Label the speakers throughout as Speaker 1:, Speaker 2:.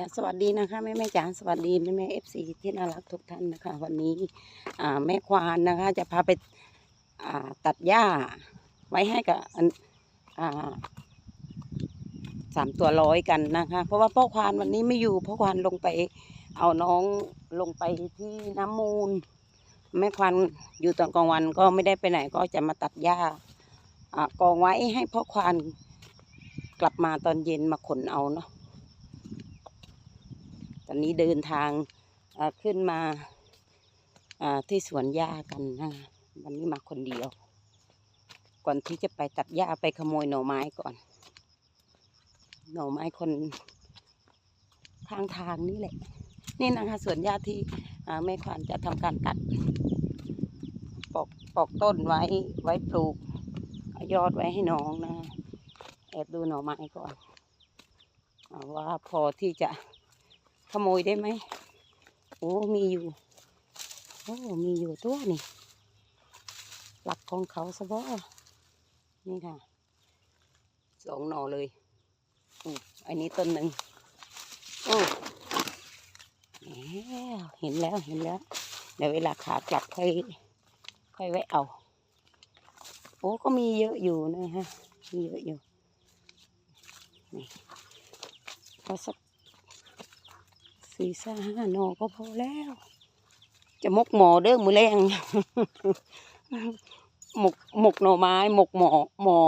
Speaker 1: จ้าสวัสดีนะคะแม่แม่จ๋าสวัสดีแม่แม่เอฟซีที่น่ารักทุกท่านนะคะ วันนี้อ่าแม่ควานนะคะ จะพาไปอ่าตัดหญ้าไว้ให้กับอันอ่าสามตัวร้อยกันนะคะ เพราะว่าพ่อควานวันนี้ไม่อยู่พ่อควานลงไป เอาน้องลงไปที่น้ำมูล แม่ควานอยู่ตอนกลางวันก็ไม่ได้ไปไหนก็จะมาตัดหญ้าอ่ากองไว้ให้พ่อควานกลับมาตอนเย็นมาขนเอาเนาะ อนนี้เดินทางขึ้นมาที่สวนหญ้ากันนะวันนี้มาคนเดียว ก่อนที่จะไปตัดหญ้าไปขโมยหน่อไม้ก่อน หน่อไม้คนข้างทางนี่แหละ นี่นะคะสวนหญ้าที่แม่ควานจะทำการตัดปอกปอกต้นไว้ไว้ปลูกยอดไว้ให้น้องนะแอบดูหน่อไม้ก่อนว่าพอที่จะ ขโมยได้ไหมโอ้มีอยู่ โอ้มีอยู่ตัวนี่หลักของเขาซะบ่นี่ค่ะสองหน่อเลยอู้อันนี้ต้นหนึ่งโอ้เห็นแล้วเห็นแล้วเดี๋ยวเวลาขากลับค่อยค่อยแวะเอา โอ้ก็มีเยอะอยู่นะฮะมีเยอะอยู่นี่ก็สัก สี่สาห้าหนอก็พอแล้ว จะมกหมอเด้อมือแรงหมกหมกหน่อไม้หมกหมอหมอ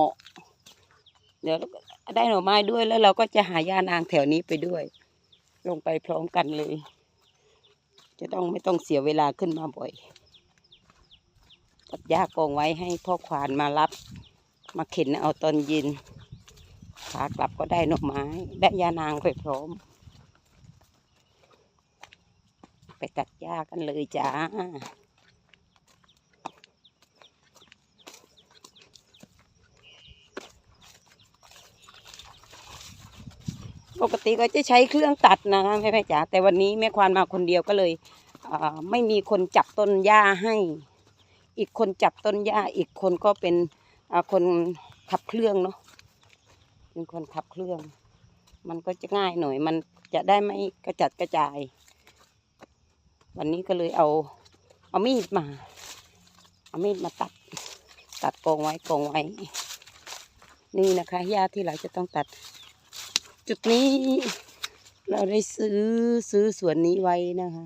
Speaker 1: เดี๋ยวได้หน่อไม้ด้วยแล้วเราก็จะหายานางแถวนี้ไปด้วย ลงไปพร้อมกันเลย จะต้องไม่ต้องเสียเวลาขึ้นมาบ่อยตัดหญ้ากองไว้ให้พ่อควานมารับ มาเข็นเอาตอนเย็นขากลับก็ได้หน่อไม้ ได้ยานางไปพร้อม ไปตัดหญ้ากันเลยจ้า ปกติก็จะใช้เครื่องตัดนะคะแม่แม่จ๋าแต่วันนี้แม่ควานมาคนเดียวก็เลยไม่มีคนจับต้นหญ้าให้ อีกคนจับต้นหญ้า อีกคนก็เป็นคนขับเครื่องเนาะเป็นคนขับเครื่อง มันก็จะง่ายหน่อย มันจะได้ไม่กระจัดกระจาย วันนี้ก็เลยเอา เอามีดมา เอามีดมาตัด ตัดกองไว้กองไว้ นี่นะคะหญ้าที่เราจะต้องตัด จุดนี้ เราได้ซื้อซื้อสวนนี้ไว้นะคะ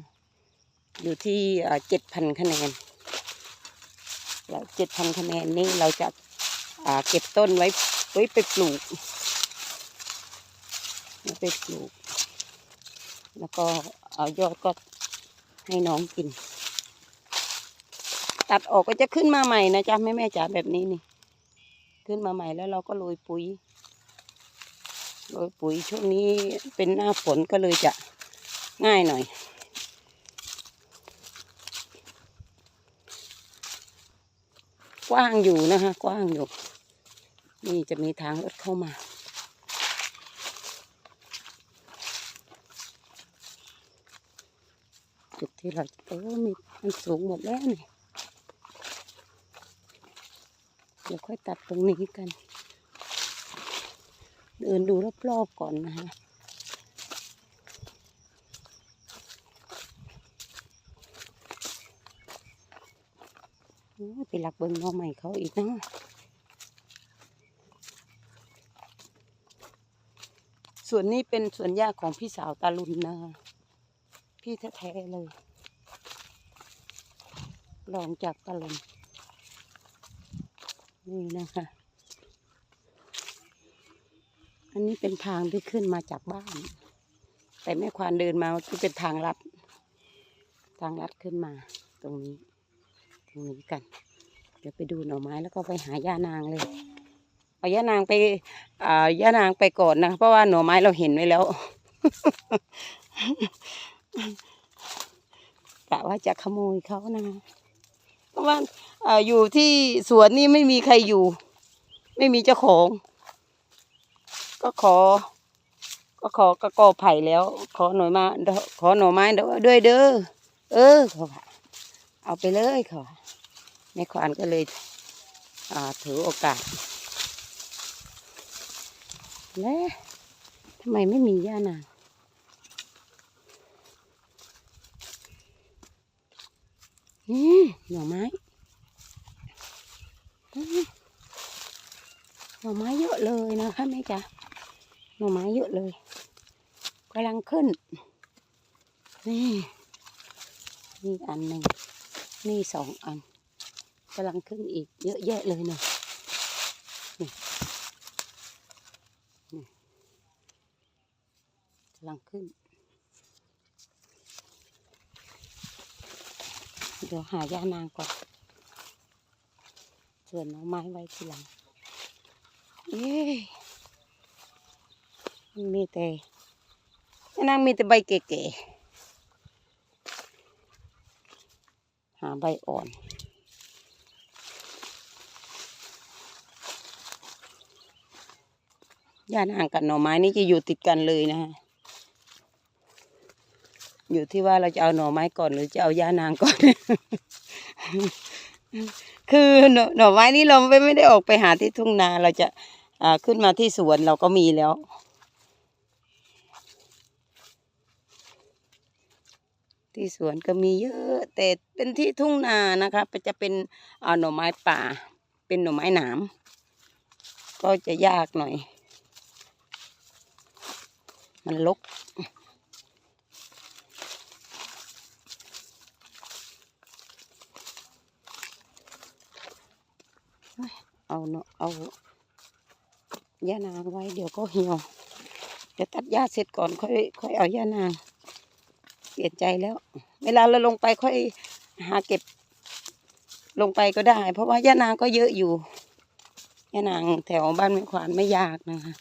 Speaker 1: อยู่ที่เจ็ดพันคะแนนแล้วเจ็ดพันคะแนนนี่เราจะาเก็บต้นไว้ไว้ไปปลูกไว้ไปปลูก แล้วก็เอายอดก็ ให้น้องกิน ตัดออกก็จะขึ้นมาใหม่นะจ๊ะแม่แม่จ๋าแบบนี้นี่ ขึ้นมาใหม่แล้วเราก็โรยปุ๋ยโรยปุ๋ยช่วงนี้เป็นหน้าฝนก็เลยจะง่ายหน่อย กว้างอยู่นะคะ กว้างอยู่ นี่จะมีทางรถเข้ามา จุด ที่เราจะโอ้มีมันสูงหมดแล้วนี่เดี๋ยวค่อยตัดตรงนี้กัน เดินดูรอบๆก่อนนะฮะไปหลักเบิ้งน้องใหม่เขาอีกนะส่วนนี้เป็นสวนหญ้าของพี่สาวตาลุนนะคะพี่แท้ๆเลย ลองจากตาลุนนี่นะคะ อันนี้เป็นทางที่ขึ้นมาจากบ้าน แต่แม่ควานเดินมาคือเป็นทางลัด ทางลัดขึ้นมาตรงนี้ ตรงนี้กัน เดี๋ยวไปดูหน่อไม้แล้วก็ไปหาย่านางเลย เอาย่านางไปอาย่านางไปก่อนนะ เพราะว่าหน่อไม้เราเห็นไว้แล้วกะว่าจะขโมยเขานะ เพราะว่าอยู่ที่สวนนี่ไม่มีใครอยู่ ไม่มีเจ้าของ ก็ขอ ก็ขอกระกอไผ่แล้ว ขอหน่อยมาขอหน่อไม้ด้วยเด้อเออเขาเอาไปเลยเขาแม่ควานก็เลยถือโอกาสและทำไมไม่มีย่านาง นี่หน่อไม้หน่อไม้เยอะเลยนะคะแม่จ๋าหน่อไม้เยอะเลยกำลังขึ้น นี่นี่อันหนึ่งนี่สองอันกำลังขึ้นอีกเยอะแยะเลยเนาะนี่งกำลังขึ้น เดี๋ยวหาย่านางก่อน ส่วนหน้องไม้ไว้ทีหลัง เย้มันมีแต่ย่านางมีแต่ใบเก๋ๆหาใบอ่อนย่านางกับหน่อไม้นี่จะอยู่ติดกันเลยนะฮะ อยู่ที่ว่าเราจะเอาหน่อไม้ก่อนหรือจะเอาย่านางก่อน คือหน่อไม้นี่เราไม่ไม่ได้ออกไปหาที่ทุ่งนาเราจะอ่าขึ้นมาที่สวนเราก็มีแล้ว ที่สวนก็มีเยอะ แต่เป็นที่ทุ่งนานะคะจะเป็นอ่าหน่อไม้ป่า เป็นหน่อไม้หนามก็จะยากหน่อย มันลก เอาเนาะเอาย่านางไว้เดี๋ยวก็เหี่ยวเดี๋ยวตัดหญ้าเสร็จก่อนค่อยค่อยเอาย่านาง เปลี่ยนใจแล้ว เวลาเราลงไปค่อยหาเก็บ ลงไปก็ได้ เพราะว่าย่านางก็เยอะอยู่ย่านางแถวบ้านแม่ขวานไม่ยากนะคะ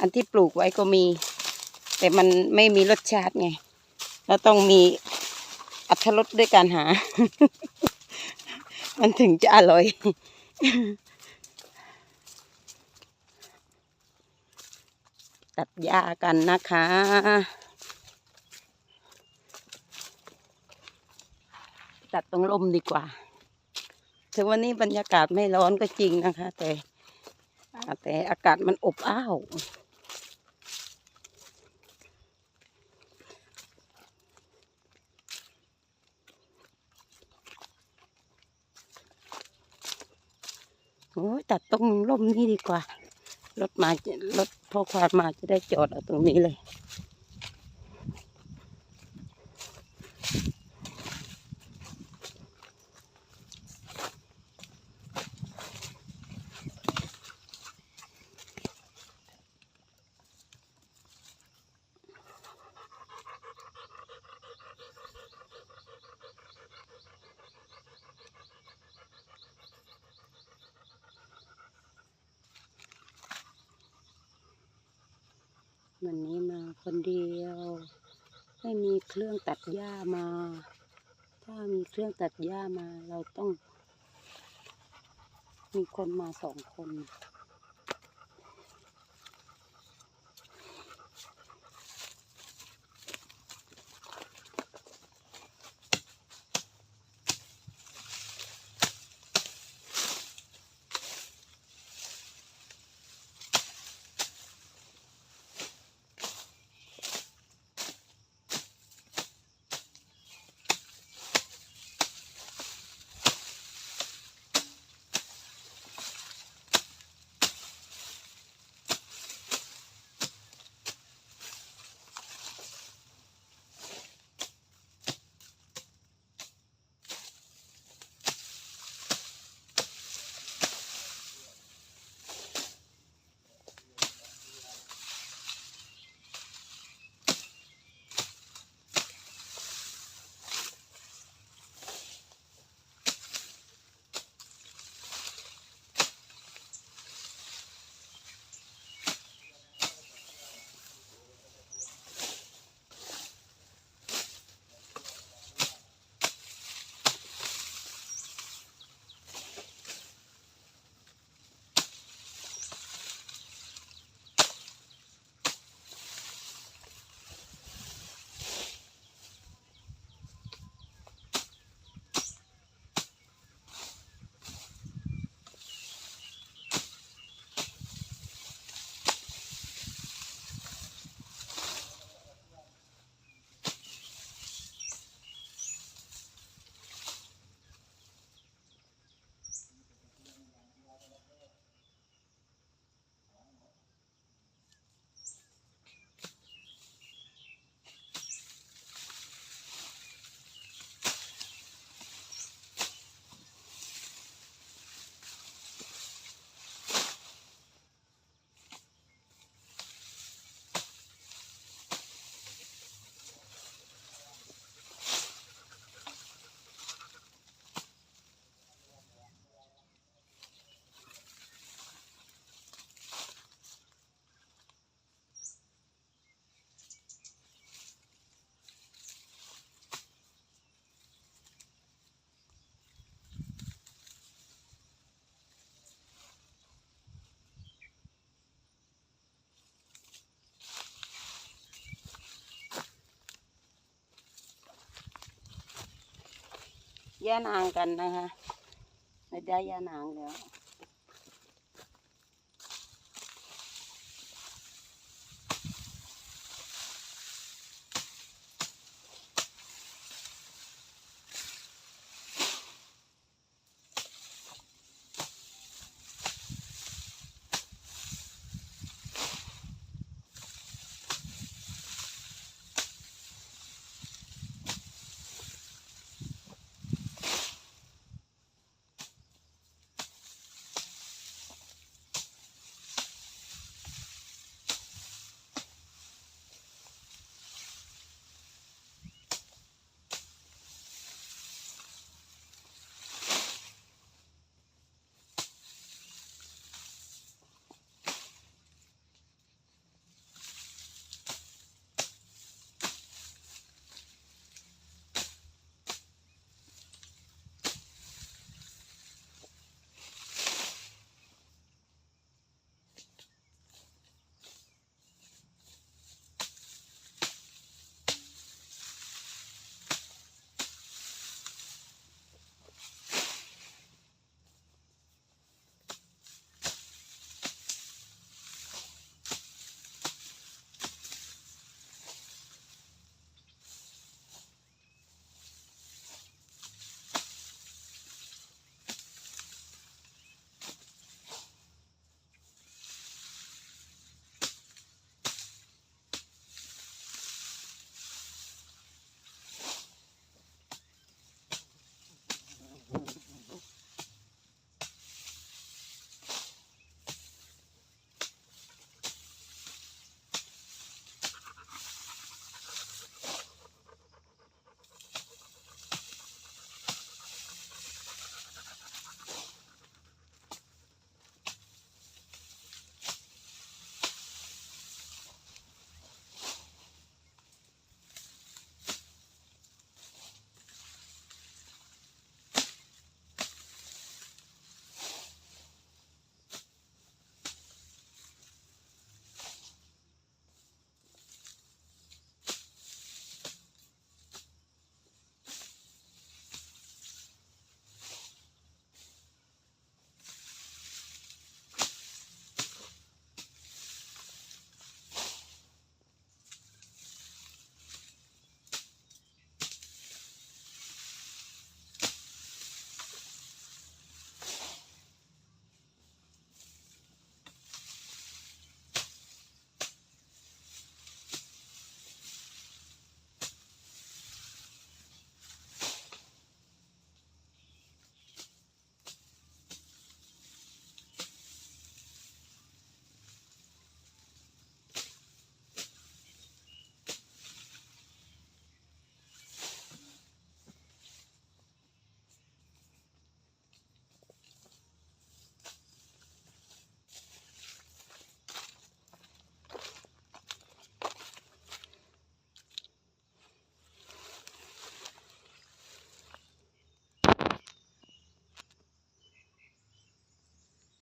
Speaker 1: อันที่ปลูกไว้ก็มี แต่มันไม่มีรสชาติไง แล้วต้องมีอัตรสด้วยการหา มันถึงจะอร่อย ตัดหญ้ากันนะคะ ตัดตรงลมดีกว่า ถึงวันนี้บรรยากาศไม่ร้อนก็จริงนะคะ แต่ แต่อากาศมันอบอ้าว โอ้ยตัดตรงร่มนี่ดีกว่า รถมา รถพอควานมาจะได้จอดเอาตรงนี้เลย วันนี้มาคนเดียว ไม่มีเครื่องตัดหญ้ามา ถ้ามีเครื่องตัดหญ้ามาเราต้อง มีคนมาสองคน ย่านางกันนะคะไม่ได้ย่านางแล้ว